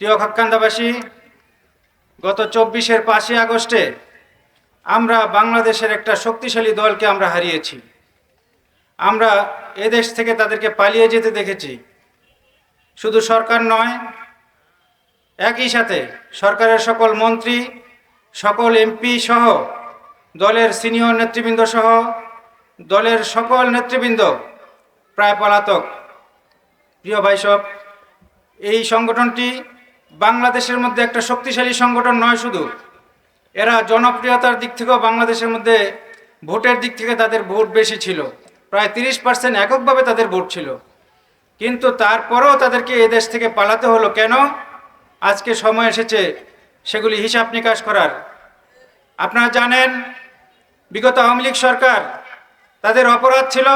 প্রিয় খাক্কান্দাবাসী গত চব্বিশের পাঁচই আগস্টে আমরা বাংলাদেশের একটা শক্তিশালী দলকে আমরা হারিয়েছি। আমরা এদেশ থেকে তাদেরকে পালিয়ে যেতে দেখেছি। শুধু সরকার নয়, একই সাথে সরকারের সকল মন্ত্রী, সকল এমপি সহ দলের সিনিয়র নেতৃবৃন্দ সহ দলের সকল নেতৃবৃন্দ, প্রায় পলাতক। প্রিয় ভাইসব এই সংগঠনটি বাংলাদেশের মধ্যে একটা শক্তিশালী সংগঠন নয় শুধু, এরা জনপ্রিয়তার দিক থেকেও বাংলাদেশের মধ্যে ভোটের দিক থেকে তাদের ভোট বেশি ছিল। প্রায় তিরিশ পার্সেন্ট এককভাবে তাদের ভোট ছিল। কিন্তু তারপরেও তাদেরকে এ দেশ থেকে পালাতে হলো কেন? আজকে সময় এসেছে সেগুলি হিসাব নিকাশ করার। আপনারা জানেন, বিগত আওয়ামী লীগ সরকার তাদের অপরাধ ছিল,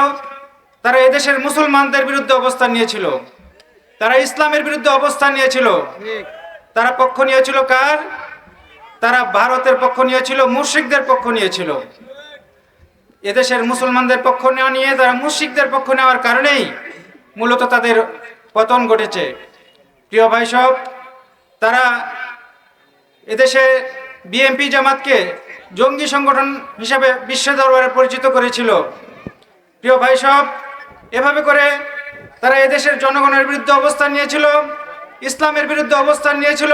তারা এদেশের মুসলমানদের বিরুদ্ধে অবস্থান নিয়েছিল। তারা ইসলামের বিরুদ্ধে অবস্থান নিয়েছিল। তারা পক্ষ নিয়েছিল কার? তারা ভারতের পক্ষ নিয়েছিল মুর্শিকদের পক্ষ নিয়েছিল। এদেশের মুসলমানদের পক্ষ না নিয়ে তারা মুর্শিকদের পক্ষ নেওয়ার কারণেই মূলত তাদের পতন ঘটেছে। প্রিয় ভাই সব তারা এদেশে বিএনপি জামাতকে জঙ্গি সংগঠন হিসাবে বিশ্ব দরবারে পরিচিত করেছিল। প্রিয় ভাই সব এভাবে করে তারা এদেশের জনগণের বিরুদ্ধে অবস্থান নিয়েছিল, ইসলামের বিরুদ্ধে অবস্থান নিয়েছিল,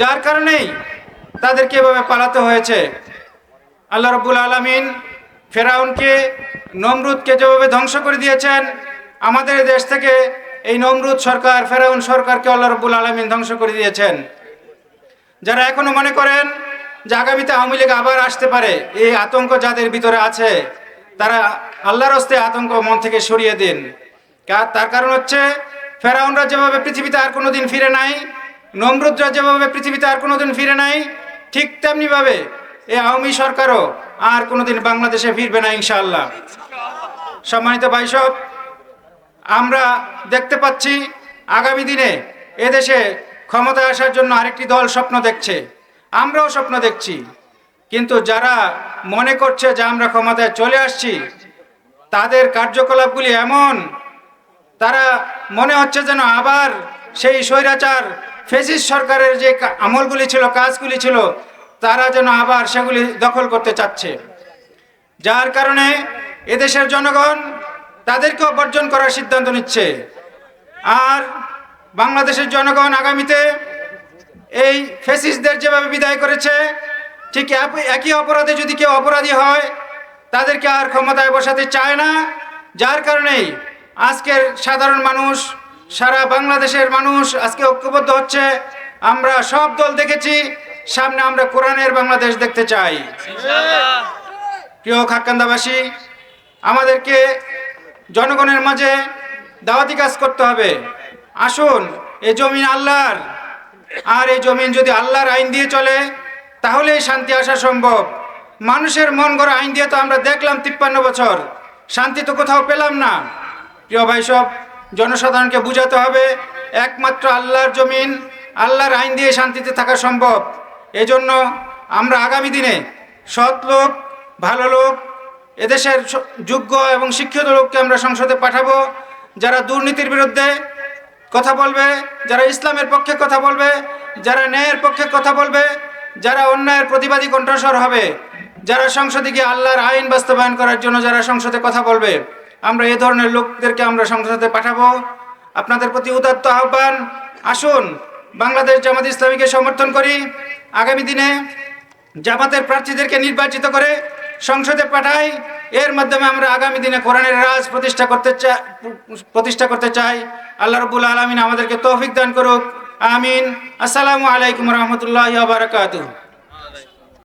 যার কারণেই তাদেরকে এভাবে পালাতে হয়েছে। আল্লাহ রব্বুল আলমিন ফেরাউনকে, নমরুদকে যেভাবে ধ্বংস করে দিয়েছেন, আমাদের দেশ থেকে এই নমরুদ সরকার, ফেরাউন সরকারকে আল্লাহ রব্বুল আলমিন ধ্বংস করে দিয়েছেন। যারা এখনও মনে করেন যে আগামীতে আওয়ামী লীগ আবার আসতে পারে, এই আতঙ্ক যাদের ভিতরে আছে, তারা আল্লাহর হস্তে আতঙ্ক মন থেকে সরিয়ে দিন। তার কারণ হচ্ছে ফেরাউনরা যেভাবে পৃথিবীতে আর কোনোদিন ফিরে নাই, নমরুদরা যেভাবে পৃথিবীতে আর কোনোদিন ফিরে নাই, ঠিক তেমনিভাবে এই আওয়ামী সরকারও আর কোনোদিন বাংলাদেশে ফিরবে না ইনশাআল্লাহ। সম্মানিত ভাইসব, আমরা দেখতে পাচ্ছি আগামী দিনে এদেশে ক্ষমতায় আসার জন্য আরেকটি দল স্বপ্ন দেখছে। আমরাও স্বপ্ন দেখছি। কিন্তু যারা মনে করছে যে আমরা ক্ষমতায় চলে আসছি, তাদের কার্যকলাপগুলি এমন তারা মনে হচ্ছে যেন আবার সেই স্বৈরাচার ফেসিস সরকারের যে আমলগুলি ছিল, কাজগুলি ছিল, তারা যেন আবার সেগুলি দখল করতে চাচ্ছে। যার কারণে এদেশের জনগণ তাদেরকেও বর্জন করার সিদ্ধান্ত নিচ্ছে। আর বাংলাদেশের জনগণ আগামীতে এই ফেসিসদের যেভাবে বিদায় করেছে, ঠিক একই অপরাধে যদি কেউ অপরাধী হয়, তাদেরকে আর ক্ষমতায় বসাতে চায় না। যার কারণেই আজকের সাধারণ মানুষ, সারা বাংলাদেশের মানুষ আজকে ঐক্যবদ্ধ হচ্ছে। আমরা সব দল দেখেছি, সামনে আমরা কোরআনের বাংলাদেশ দেখতে চাই। প্রিয় খাক্কান্দাবাসী, আমাদেরকে জনগণের মাঝে দাওয়াতি কাজ করতে হবে। আসুন, এ জমিন আল্লাহর। আর এই জমিন যদি আল্লাহর আইন দিয়ে চলে, তাহলেই শান্তি আসা সম্ভব। মানুষের মন গড়া আইন দিয়ে তো আমরা দেখলাম তিপ্পান্ন বছর। শান্তি তো কোথাও পেলাম না। প্রিয় ভাই সব, জনসাধারণকে বুঝাতে হবে, একমাত্র আল্লাহর জমিন, আল্লাহর আইন দিয়ে শান্তিতে থাকা সম্ভব। এজন্য আমরা আগামী দিনে সৎ লোক, ভালো লোক, এদেশের যোগ্য এবং শিক্ষিত লোককে আমরা সংসদে পাঠাবো, যারা দুর্নীতির বিরুদ্ধে কথা বলবে, যারা ইসলামের পক্ষে কথা বলবে, যারা ন্যায়ের পক্ষে কথা বলবে, যারা অন্যায়ের প্রতিবাদী কণ্ঠস্বর হবে, যারা সংসদে গিয়ে আল্লাহর আইন বাস্তবায়ন করার জন্য যারা সংসদে কথা বলবে। আমরা এ ধরনের লোকদেরকে আমরা সংসদে পাঠাবো। আপনাদের প্রতি উদাত্ত আহ্বান। আসুন, বাংলাদেশ জামাত ইসলামীকে সমর্থন করি। আগামী দিনে জামাতের প্রার্থীদেরকে নির্বাচিত করে সংসদে পাঠাই। এর মাধ্যমে আমরা আগামী দিনে কোরআনের রাজ প্রতিষ্ঠা করতে চাই, প্রতিষ্ঠা করতে চাই। আল্লাহ রবুল আলমিন আমাদেরকে তৌফিক দান করুক। আমিন। আসসালামু আলাইকুম রহমতুল্লাহ বারকাতুহ।